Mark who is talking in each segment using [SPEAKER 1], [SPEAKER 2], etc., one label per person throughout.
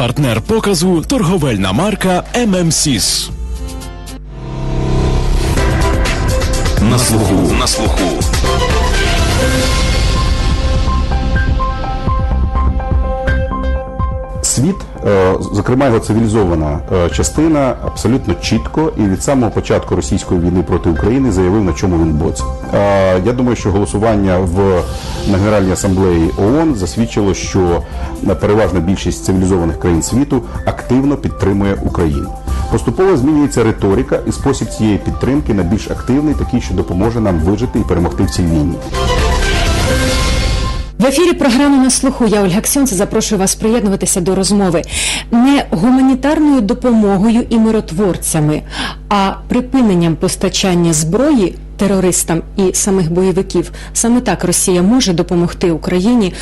[SPEAKER 1] Партнер показу торговельна марка ММСІС.
[SPEAKER 2] На слуху, на слуху.
[SPEAKER 3] Світ, зокрема його цивілізована е, частина, абсолютно чітко і від самого початку російської війни проти України заявив, на чому він боці. Е, Я думаю, що голосування в на Генеральній асамблеї ООН засвідчило, що переважна більшість цивілізованих країн світу активно підтримує Україну. Поступово змінюється риторика і спосіб цієї підтримки на більш активний, такий, що допоможе нам вижити і перемогти в цій війні.
[SPEAKER 4] В ефірі програми на слуху я Ольга Ксьонце запрошую вас приєднуватися до розмови. Не гуманітарною допомогою і миротворцями, а припиненням постачання зброї терористам і самих бойовиків. Саме так Росія може допомогти Україні,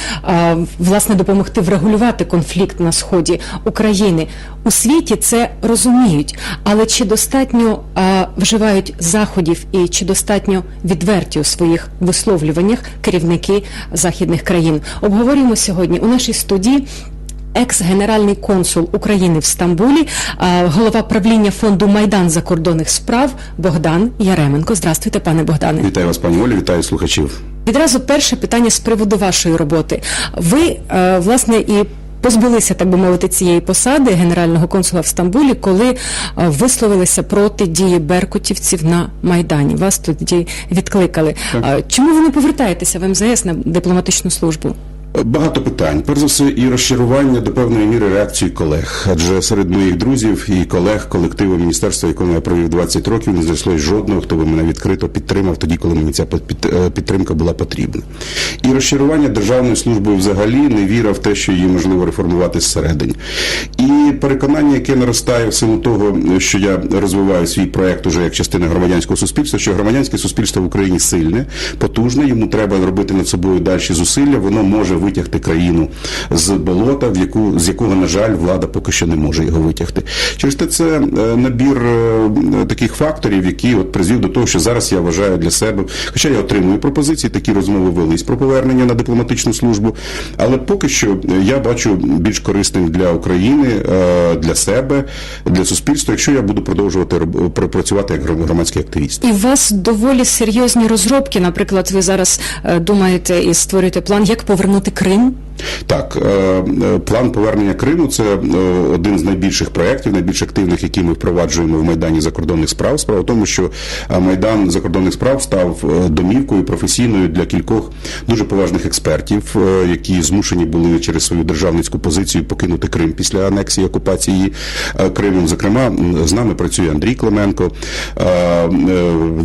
[SPEAKER 4] власне, допомогти врегулювати конфлікт на сході України. У світі це розуміють, але чи достатньо вживають заходів і чи достатньо відверті у своїх висловлюваннях керівники західних країн? Обговорюємо сьогодні у нашій студії. Екс-генеральний консул України в Стамбулі, а, голова правління фонду Майдан закордонних справ Богдан Яременко. Здравствуйте, пане Богдане.
[SPEAKER 3] Вітаю вас, пані Олі, вітаю слухачів.
[SPEAKER 4] Відразу перше питання з приводу вашої роботи. Ви, е, власне, і позбулися, так би мовити, цієї посади генерального консула в Стамбулі, коли е, висловилися проти дії беркутівців на Майдані. Вас тоді відкликали. Е, Чому ви не повертаєтеся в МЗС на дипломатичну службу?
[SPEAKER 5] Багато питань. Перш за все, і розчарування до певної міри реакції колег. Адже серед моїх друзів і колег колективу міністерства, якому я провів 20 років, не знайшлось жодного, хто би мене відкрито підтримав тоді, коли мені ця е, підтримка була потрібна. І розчарування державною службою взагалі не віра в те, що її можливо реформувати зсередині. І переконання, яке наростає в силу того, що я розвиваю свій проект уже як частина громадянського суспільства, що громадянське суспільство в Україні сильне, потужне, йому треба робити над собою далі зусилля, воно може витягти країну з болота, в яку з якого, на жаль, влада поки що не може його витягти. Через те це е, набір е, таких факторів, які от призвів до того, що зараз я вважаю для себе, хоча я отримую пропозиції, такі розмови велись про повернення на дипломатичну службу, але поки що е, я бачу більш корисним для України, для себе, для суспільства, якщо я буду продовжувати працювати як громадський активіст.
[SPEAKER 4] І у вас доволі серйозні розробки. Наприклад, ви зараз думаєте і створюєте план, як повернути Крим.
[SPEAKER 5] Так, е, е, план повернення Криму це е, один з найбільших проєктів, найбільш активних, які ми впроваджуємо в майдані закордонних справ. Справа в тому, що майдан закордонних справ став домівкою професійною для кількох дуже поважних експертів, які змушені були через свою державницьку позицію покинути Крим після анексії окупації Кримом. Зокрема, з нами працює Андрій Клименко,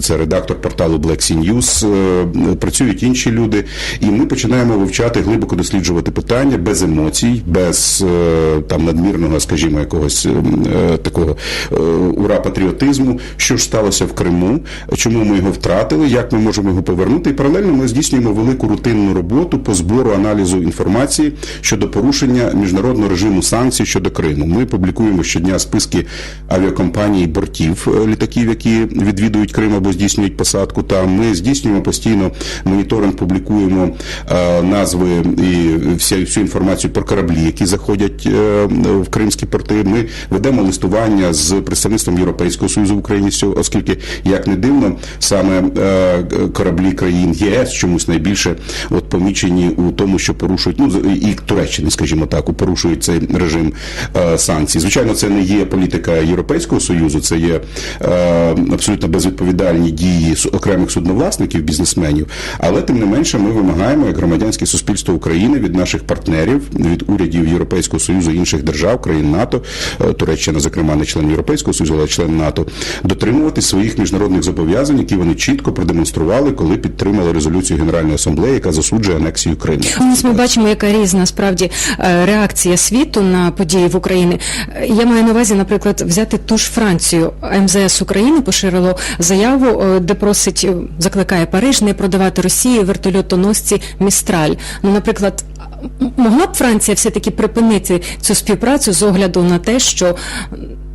[SPEAKER 5] це редактор порталу Black Sea News, працюють інші люди, і ми починаємо вивчати глибоко досліджувати питання без емоцій, без е, там надмірного, скажімо, якогось е, такого е, ура патріотизму, що ж сталося в Криму, чому ми його втратили, як ми можемо його повернути. І паралельно ми здійснюємо велику рутинну роботу по збору аналізу інформації щодо порушення міжнародного режиму санкцій щодо Криму. Ми публікуємо щодня списки авіакомпаній бортів літаків, які відвідують Крим або здійснюють посадку. Там ми здійснюємо постійно моніторинг, публікуємо назви і вся всю інформацію про кораблі, які заходять е, в кримські порти. Ми ведемо листування з представництвом Європейського союзу в Україні, оскільки як не дивно, саме е, кораблі країн ЄС чомусь найбільше от помічені у тому, що порушують ну і Туреччини, скажімо так, порушують цей режим е, санкцій. Звичайно, це не є політика Європейського союзу, це є е, абсолютно безвідповідальні дії окремих судновласників, бізнесменів. Але тим не менше, ми вимагаємо як громадянське суспільство України від наших партнерів, від урядів Європейського союзу інших держав, країн НАТО, е, Туреччина, зокрема, не член Європейського союзу, але член НАТО, дотримуватись своїх міжнародних зобов'язань, які вони чітко продемонстрували, коли підтримали резолюцію Генеральної асамблеї, яка засуджує анексію Криму.
[SPEAKER 4] Ось ми бачимо, яка різна справді е, реакція світу на події в Україні. Е, Я маю на увазі, наприклад, взяти ту ж Францію. МЗС України поширило заяву, де просить, закликає Париж не продавати Росії вертольотоносці Містраль. Ну, наприклад. Могла б Франція все-таки припинити цю співпрацю з огляду на те, що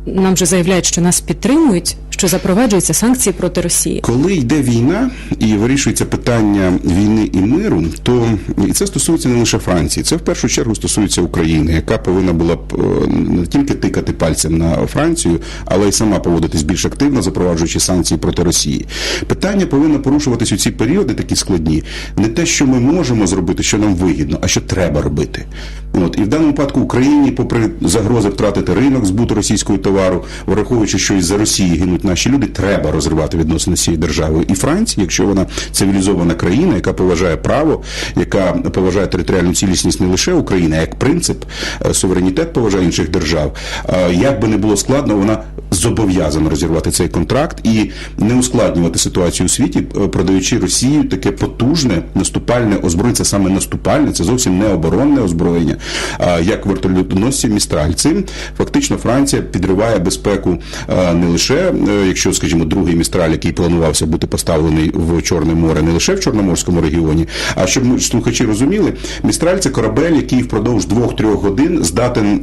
[SPEAKER 4] нам же заявляють, що нас підтримують, що запроваджуються санкції проти Росії.
[SPEAKER 5] Коли йде війна і вирішується питання. війни і миру, то і це стосується не лише Франції, це в першу чергу стосується України, яка повинна була б е, не тільки тикати пальцем на Францію, але й сама поводитись більш активно, запроваджуючи санкції проти Росії. Питання повинно порушуватись у ці періоди такі складні, не те, що ми можемо зробити, що нам вигідно, а що треба робити. От і в даному випадку Україні, попри загрози втратити ринок збуту російського товару, враховуючи, що із за Росії гинуть наші люди, треба розривати відносини з цією державою. І Франції, якщо вона цивілізована країна, яка поважає право, яка поважає територіальну цілісність не лише України, а як принцип, е, суверенітет поважає інших держав. е, Як би не було складно, вона зобов'язана розірвати цей контракт і не ускладнювати ситуацію у світі, е, продаючи Росії таке потужне наступальне озброєння. Це саме наступальне, це зовсім не оборонне озброєння, як вертольотоносці Містраль. Цим фактично Франція підриває безпеку е, не лише, е, якщо, скажімо, другий містраль, який планувався бути поставлений в Чорне море, не лише в Чорноморському регіоні, а щоб ми слухачі розуміли, містраль це корабель, який впродовж двох-трьох годин здатен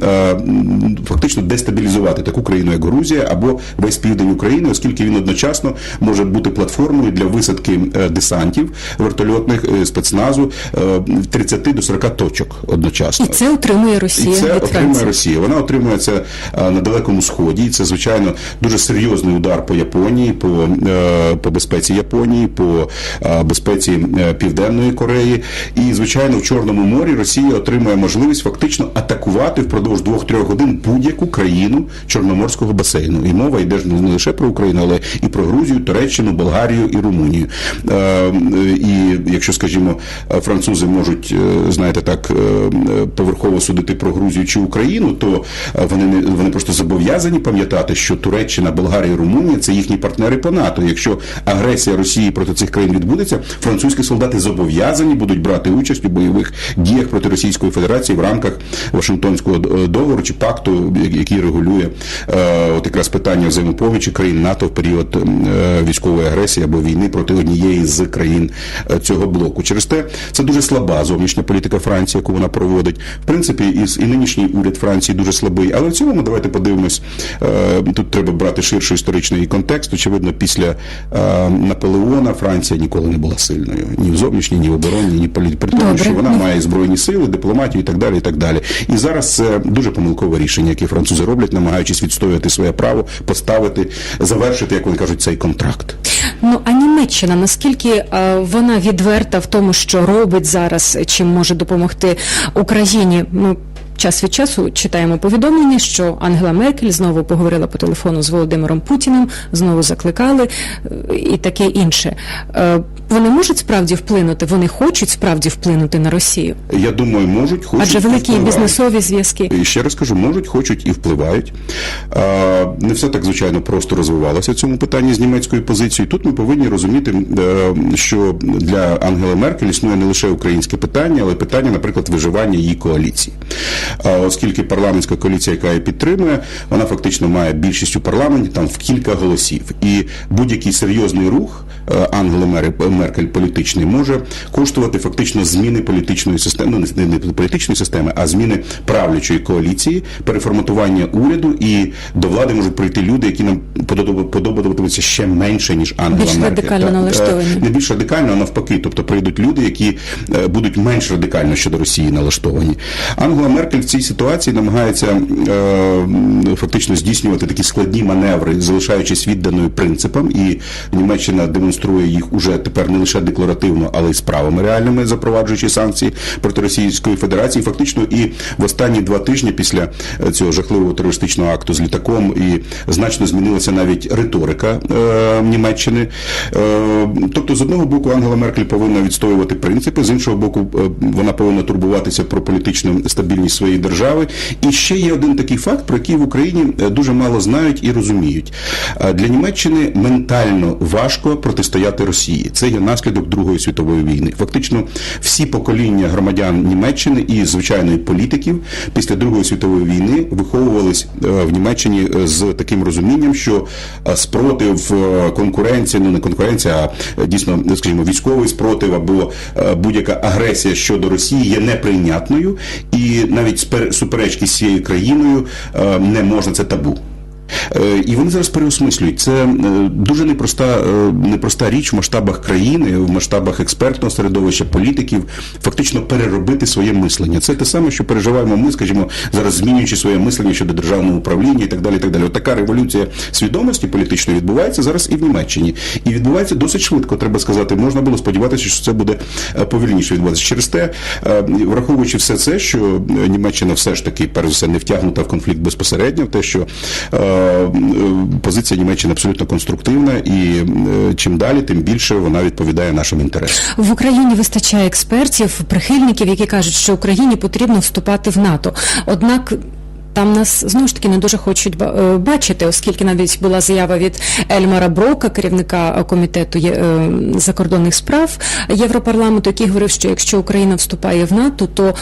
[SPEAKER 5] фактично дестабілізувати таку країну, як Грузія, або весь південь України, оскільки він одночасно може бути платформою для висадки е, десантів вертольотних е, спецназу е, 30 до 40 точок одночасно.
[SPEAKER 4] І це отримує Росія
[SPEAKER 5] І це
[SPEAKER 4] від
[SPEAKER 5] отримує
[SPEAKER 4] Франції.
[SPEAKER 5] Росія. Вона отримує це е, на далекому сході. І це звичайно дуже серйозний удар по Японії, по, е, по безпеці Японії, по е, безпеці е, Південної Кореї. І звичайно, в Чорному морі Росія отримує можливість фактично атакувати впродовж двох-трьох годин будь-яку країну Чорноморського басейну. І мова йде ж не лише про Україну, але і про Грузію, Туреччину, Болгарію і Румунію. Е, І якщо, скажімо, французи можуть, е, знаєте, так е, поверхово судити про Грузію чи Україну, то вони не вони просто зобов'язані пам'ятати, що Туреччина, Болгарія, Румунія це їхні партнери по НАТО. Якщо агресія Росії проти цих країн відбудеться, французькі солдати зобов'язані будуть брати участь у бойових діях проти Російської Федерації в рамках Вашингтонського договору чи пакту, який регулює от якраз питання взаємопомічі країн НАТО в період е, військової агресії або війни проти однієї з країн е, цього блоку. Через те це дуже слаба зовнішня політика Франції, яку вона проводить. В принципі, і, нинішній уряд Франції дуже слабий. Але в цілому давайте подивимось. Е, тут треба брати ширший історичний контекст. Очевидно, після Наполеона Франція ніколи не була сильною ні в зовнішній, ні в оборонній, ні в полі- при тому, що вона має збройні сили, дипломатію і так далі. І так далі. І зараз це дуже помилкове рішення, яке французи роблять, намагаючись відстояти своє право, поставити, завершити, як вони кажуть, цей контракт.
[SPEAKER 4] Ну а Німеччина наскільки е, вона відверта в тому, що робить зараз, чим може допомогти Україні? Ми час від часу читаємо повідомлення, що Ангела Меркель знову поговорила по телефону з Володимиром Путіним, знову закликали е, і таке інше. Е, Вони можуть справді вплинути, вони хочуть справді вплинути на Росію,
[SPEAKER 5] Я думаю, можуть, хочуть
[SPEAKER 4] адже великі
[SPEAKER 5] впливають.
[SPEAKER 4] бізнесові зв'язки.
[SPEAKER 5] І ще раз кажу, можуть, хочуть і впливають. Е, Не все так, звичайно, просто розвивалося в цьому питанні з німецькою позицією. Тут ми повинні розуміти, що для Ангели Меркель існує не лише українське питання, але питання, наприклад, виживання її коаліції. Оскільки парламентська коаліція, яка її підтримує, вона фактично має більшість у парламенті там в кілька голосів. І будь-який серйозний рух е, Ангели Меркель політичний може коштувати фактично зміни політичної системи, ну не, політичної системи, а зміни правлячої коаліції, переформатування уряду, і до влади можуть прийти люди, які нам подобатимуться ще менше ніж Ангела
[SPEAKER 4] Більш
[SPEAKER 5] Меркель.
[SPEAKER 4] радикально
[SPEAKER 5] е,
[SPEAKER 4] налаштовані.
[SPEAKER 5] Не більш радикально, а навпаки. Тобто прийдуть люди, які е, будуть менш радикально щодо Росії налаштовані. Ангела Меркель в цій ситуації намагається е, фактично здійснювати такі складні маневри, залишаючись відданою принципам, і Німеччина демонструє їх уже тепер не лише декларативно, але й справами реальними, запроваджуючи санкції проти Російської Федерації. Фактично, і в останні два тижні після е, цього жахливого терористичного акту з літаком і значно змінилася навіть риторика е, Німеччини. Е, тобто, з одного боку, Ангела Меркель повинна відстоювати принципи, з іншого боку, е, вона повинна турбуватися про політичну стабільність своєї держави. І ще є один такий факт, про який в Україні е, дуже мало знають і розуміють. Е, Для Німеччини ментально важко протистояти Росії. Це є наслідок Другої світової війни. Фактично, всі покоління громадян Німеччини і звичайно і політиків після Другої світової війни виховувались е, в Німеччині з таким розумінням, що спротив конкуренції, ну не конкуренція, а дійсно, скажімо, військовий спротив або будь-яка агресія щодо Росії є неприйнятною, і навіть суперечки з цією країною е, не можна це табу. Е, І вони зараз переосмислюють. Це е, дуже непроста, е, непроста річ в масштабах країни, в масштабах експертного середовища, політиків, фактично переробити своє мислення. Це те саме, що переживаємо ми, скажімо, зараз змінюючи своє мислення щодо державного управління і так далі. І так далі. От така революція свідомості політичної відбувається зараз і в Німеччині. І відбувається досить швидко, треба сказати. Можна було сподіватися, що це буде повільніше відбуватися. Через те, враховуючи все це, що Німеччина все ж таки, перш за все, не втягнута в конфлікт безпосередньо, те, що позиція Німеччини абсолютно конструктивна, і е, чим далі, тим більше вона відповідає нашим інтересам.
[SPEAKER 4] В Україні вистачає експертів, прихильників, які кажуть, що Україні потрібно вступати в НАТО. Однак там нас знову ж таки не дуже хочуть е, бачити, оскільки навіть була заява від Ельмара Брока, керівника е, комітету е, закордонних справ Європарламенту, який говорив, що якщо Україна вступає в НАТО, то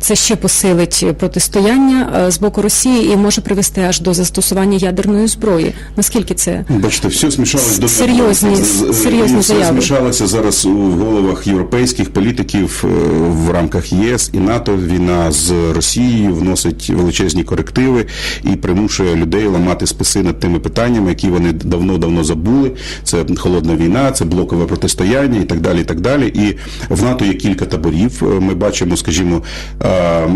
[SPEAKER 4] це ще посилить протистояння з боку Росії і може привести аж до застосування ядерної зброї. Наскільки це
[SPEAKER 5] Бачите, все смішалось до
[SPEAKER 4] Серйозні- серйозні заяви.
[SPEAKER 5] смішалося зараз у головах європейських політиків в рамках ЄС і НАТО. Війна з Росією вносить величезні корективи і примушує людей ламати списи над тими питаннями, які вони давно-давно забули. Це холодна війна, це блокове протистояння і так далі. І так далі. І в НАТО є кілька таборів. Е, Ми бачимо, скажімо, е, е,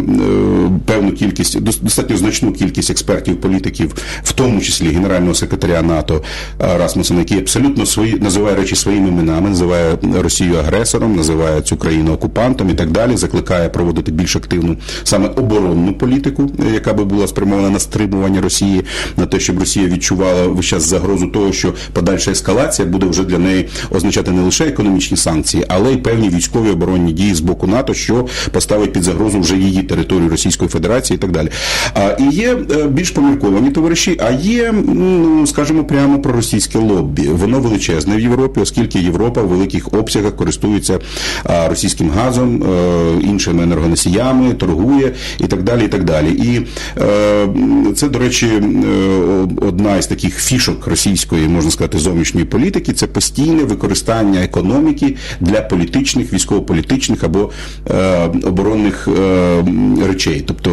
[SPEAKER 5] певну кількість, достатньо значну кількість експертів, політиків, в тому числі генерального секретаря НАТО Расмусена, який абсолютно свої називає речі своїми іменами, називає Росію агресором, називає цю країну окупантом і так далі. Закликає проводити більш активну саме оборонну політику, яка би була спрямована на стримування Росії, на те, щоб Росія відчувала весь час загрозу того, що подальша ескалація буде вже для неї означати не лише економічні санкції, але й певні військові оборонні дії з боку НАТО, що поставить під загрозу вже її територію Російської Федерації і так далі. А і є е, більш помірковані товариші, а є, ну скажімо, прямо проросійське лоббі. Воно величезне в Європі, оскільки Європа в великих обсягах користується російським газом, е, іншими енергоносіями, торгує і так далі. І так далі. І е, це, до речі, е, одна із таких фішок російської, можна сказати, зовнішньої політики це постійне використання економіки для політичних, військово-політичних або е, оборонних речей. Тобто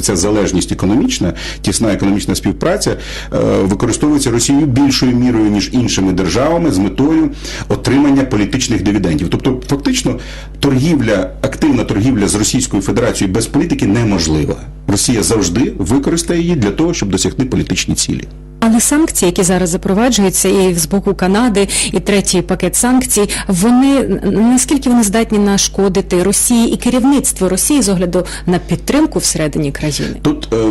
[SPEAKER 5] ця залежність економічна, тісна економічна співпраця використовується Росією більшою мірою ніж іншими державами з метою отримання політичних дивідендів. Тобто, фактично, торгівля, активна торгівля з Російською Федерацією без політики неможлива. Росія завжди використає її для того, щоб досягти політичні цілі.
[SPEAKER 4] Але санкції, які зараз запроваджуються, і з боку Канади, і третій пакет санкцій, вони наскільки вони здатні нашкодити Росії і керівництву Росії з огляду на підтримку всередині країни?
[SPEAKER 5] Тут е, е,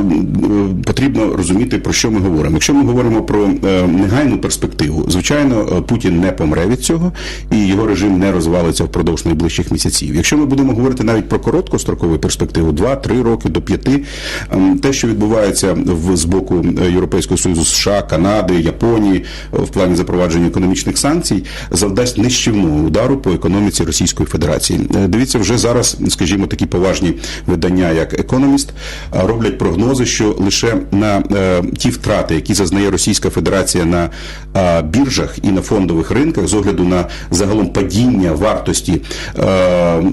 [SPEAKER 5] потрібно розуміти про що ми говоримо. Якщо ми говоримо про е, негайну перспективу, звичайно, е, Путін не помре від цього, і його режим не розвалиться впродовж найближчих місяців. Якщо ми будемо говорити навіть про короткострокову перспективу, 2-3 роки до 5, ем, те, що відбувається в з боку е, Європейського союзу, США, Канади, Японії е, в плані запровадження економічних санкцій, завдасть нищівного удару по економіці Російської Федерації. Дивіться, вже зараз, скажімо, такі поважні видання, як Економіст, роблять прогнози, що лише на ті втрати, які зазнає Російська Федерація на біржах і на фондових ринках, з огляду на загалом падіння вартості е, е,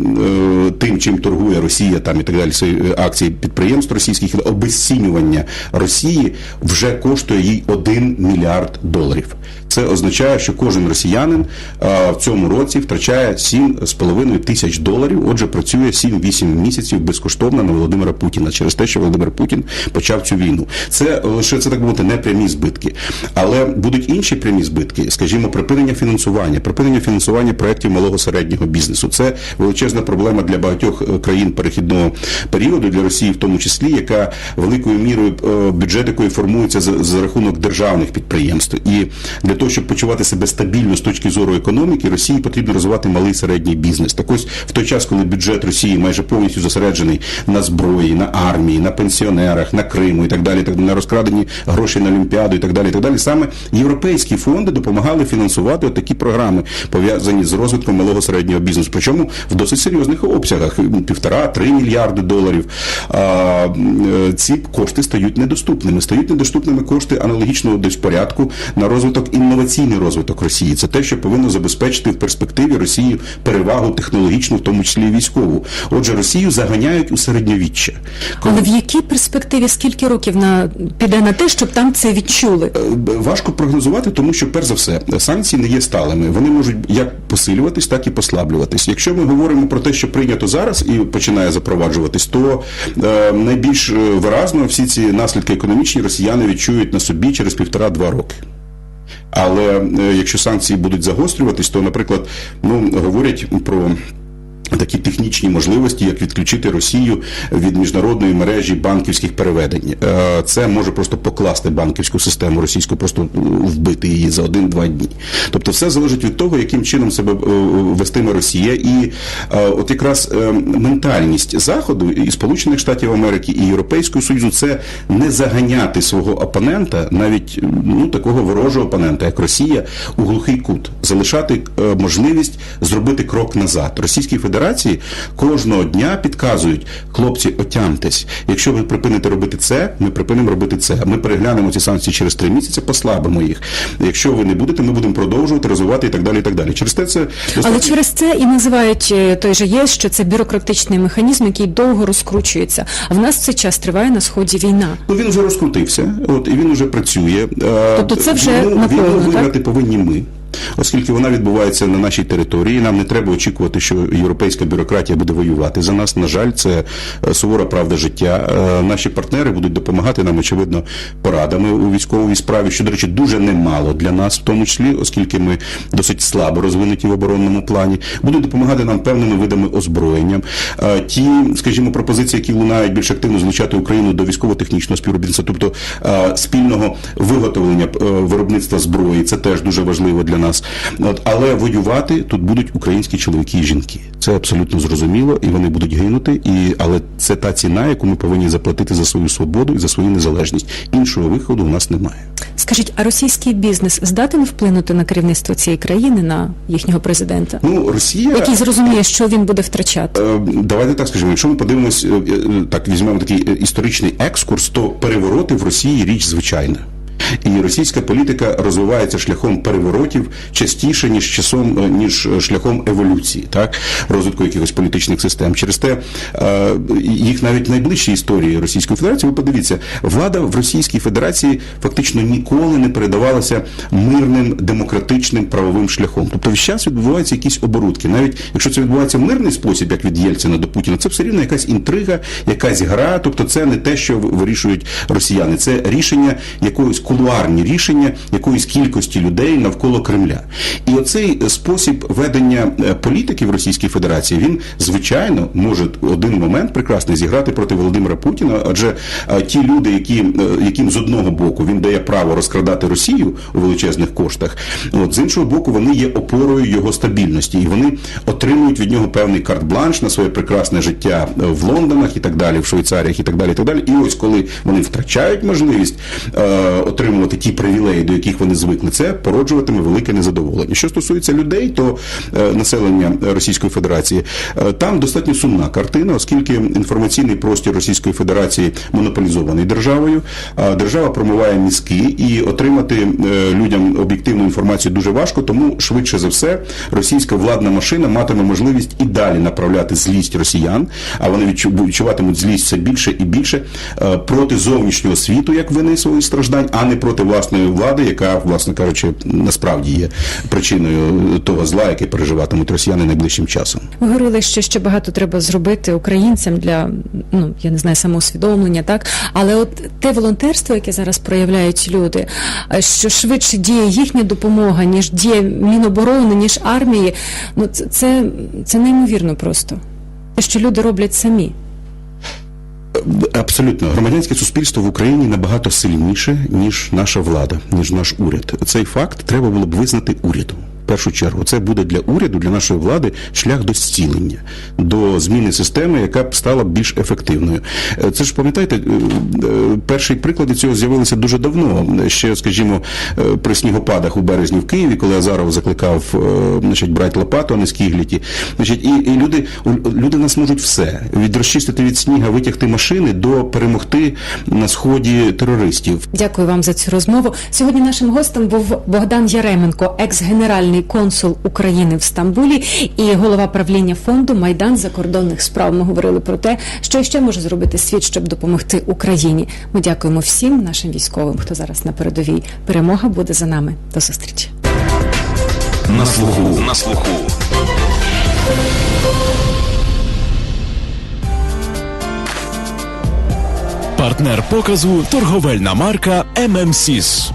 [SPEAKER 5] тим, чим торгує Росія, там і так далі, акції підприємств російських, обезцінювання Росії вже коштує їй 1 мільярд доларів. Це означає, що кожен росіянин е, в цьому році втрачає 7,5 тисяч доларів. Отже, працює 7-8 місяців безкоштовно на Володимира Путіна через те, що Володимир Путін почав цю війну. Це лише це так мовити не прямі збитки, але будуть інші прямі збитки, скажімо, припинення фінансування, припинення фінансування проєктів малого середнього бізнесу. Це величезна проблема для багатьох е, країн перехідного періоду для Росії, в тому числі, яка великою мірою е, бюджет якої формується за, за рахунок державних підприємств. І для того, щоб почувати себе стабільно з точки зору економіки, Росії потрібно розвивати малий середній бізнес. Так ось в той час, коли бюджет Росії майже повністю зосереджений на зброї, на армії, на пенсіонерах, на Криму і так далі, так на розкрадені гроші на Олімпіаду і так далі. І так далі. Саме європейські фонди допомагали фінансувати такі програми, пов'язані з розвитком малого середнього бізнесу. Причому в досить серйозних обсягах півтора-три мільярди доларів. А, е, ці кошти стають недоступними. Стають недоступними кошти аналогічного десь порядку на розвиток інноваційний розвиток Росії. Це те, що повинно забезпечити в перспективі Росії перевагу технологічну, в тому числі і військову. Отже, Росію заганяють у середньовіччя. Коли-
[SPEAKER 4] Але в якій перспективі скільки років на піде на те, щоб там це відчули?
[SPEAKER 5] Е, Важко прогнозувати, тому що перш за все санкції не є сталими. Вони можуть як посилюватись, так і послаблюватись. Якщо ми говоримо про те, що прийнято зараз і починає запроваджуватись, то е, найбільш е, виразно всі ці наслідки економічні росіяни відчують на собі через півтора-два роки. Але е, якщо санкції будуть загострюватись, то, наприклад, ну говорять про. Такі технічні можливості, як відключити Росію від міжнародної мережі банківських переведень, Е, це може просто покласти банківську систему російську, просто е, вбити її за один-два дні. Тобто, все залежить від того, яким чином себе е, вестиме Росія, і от якраз ментальність заходу і Сполучених Штатів Америки і Європейського Союзу це не заганяти свого опонента, навіть ну такого ворожого опонента, як Росія, у глухий кут, залишати можливість зробити крок назад. Російській Федерації кожного дня підказують, хлопці, отямтесь. Якщо ви припините робити це, ми припинимо робити це. Ми переглянемо ці санкції через три місяці, послабимо їх. Якщо ви не будете, ми будемо продовжувати розвивати і так далі. І так далі. Через те це
[SPEAKER 4] Але через це і називають е, той же ЄС, що це бюрократичний механізм, який довго розкручується. А в нас цей час триває на сході війна.
[SPEAKER 5] Ну він вже розкрутився, от і він вже працює. Е,
[SPEAKER 4] Тобто це вже
[SPEAKER 5] війну,
[SPEAKER 4] напевно,
[SPEAKER 5] війну
[SPEAKER 4] так?
[SPEAKER 5] виграти повинні ми. Оскільки вона відбувається на нашій території, нам не треба очікувати, що європейська бюрократія буде воювати за нас. На жаль, це е, сувора правда життя. Е, Наші партнери будуть допомагати нам, очевидно, порадами у військовій справі, що, до речі, дуже немало для нас, в тому числі, оскільки ми досить слабо розвинуті в оборонному плані, будуть допомагати нам певними видами озброєння. Е, Ті, скажімо, пропозиції, які лунають більш активно залучати Україну до військово-технічного співробітництва, тобто спільного виготовлення виробництва зброї, це теж дуже важливо для нас. От, але воювати тут будуть українські чоловіки і жінки. Це абсолютно зрозуміло, і вони будуть гинути. І але це та ціна, яку ми повинні заплатити за свою свободу і за свою незалежність. Іншого виходу у нас немає.
[SPEAKER 4] Скажіть, а російський бізнес здатен вплинути на керівництво цієї країни, на їхнього президента,
[SPEAKER 5] Ну Росія
[SPEAKER 4] який зрозуміє, що він буде втрачати?
[SPEAKER 5] Е, Давайте так скажімо, якщо ми подивимось, е, е, так візьмемо такий історичний екскурс, то перевороти в Росії річ звичайна. І російська політика розвивається шляхом переворотів частіше ніж часом е, ніж е, шляхом еволюції, так розвитку якихось політичних систем. Через те е, їх навіть в найближчій історії Російської Федерації. Ви подивіться, влада в Російській Федерації фактично ніколи не передавалася мирним демократичним правовим шляхом. Тобто весь час відбуваються якісь оборудки. Навіть якщо це відбувається в мирний спосіб, як від Єльцина до Путіна, це все рівно якась інтрига, якась гра. Тобто, це не те, що вирішують росіяни, це рішення якоїсь кулуарні рішення якоїсь кількості людей навколо Кремля. І оцей спосіб ведення е, політики в Російській Федерації він звичайно може один момент прекрасний зіграти проти Володимира Путіна, адже е, ті люди, які, е, яким з одного боку він дає право розкрадати Росію у величезних коштах, от з іншого боку, вони є опорою його стабільності, і вони отримують від нього певний карт-бланш на своє прекрасне життя в Лондонах і так далі, в Швейцаріях і так далі. І так далі. І ось коли вони втрачають можливість е, отримувати ті привілеї, до яких вони звикли, це породжуватиме велике незадоволення. Що стосується людей, то е, населення Російської Федерації е, там достатньо сумна картина, оскільки інформаційний простір Російської Федерації монополізований державою. Держава промиває мізки і отримати е, людям об'єктивну інформацію дуже важко, тому швидше за все російська владна машина матиме можливість і далі направляти злість росіян, а вони відчуватимуть злість все більше і більше проти зовнішнього світу, як вини своїх страждань, а не проти власної влади, яка, власне кажучи, насправді є причиною того зла, яке переживатимуть росіяни найближчим часом.
[SPEAKER 4] Ви говорили, що ще багато треба зробити українцям для ну я не знаю самоусвідомлення, так але от те волонтерство, яке зараз проявляють люди, е, що швидше діє їхня допомога, ніж діє Міноборони, ніж армії. Ну це, це неймовірно просто. Те, що люди роблять самі.
[SPEAKER 5] Абсолютно, громадянське суспільство в Україні набагато сильніше, ніж наша влада, ніж наш уряд. Цей факт треба було б визнати уряду. Першу чергу. Це буде для уряду, для нашої влади шлях до зцілення, до зміни системи, яка б стала більш ефективною. Е, Це ж пам'ятаєте, е, е, перші приклади цього з'явилися дуже давно. Ще, скажімо, при снігопадах у березні в Києві, коли Азаров закликав значить, брати лопату, а не скігліті. Значить, і, і люди, люди нас можуть все від розчистити від сніга, витягти машини до перемогти на сході терористів.
[SPEAKER 4] Дякую вам за цю розмову. Сьогодні нашим гостем був Богдан Яременко, екс-генеральний консул України в Стамбулі і голова правління фонду Майдан закордонних справ. Ми говорили про те, що ще може зробити світ, щоб допомогти Україні. Ми дякуємо всім нашим військовим, хто зараз на передовій. Перемога буде за нами. До зустрічі.
[SPEAKER 2] На слуху. На слуху.
[SPEAKER 1] Партнер показу торговельна марка ММСІС.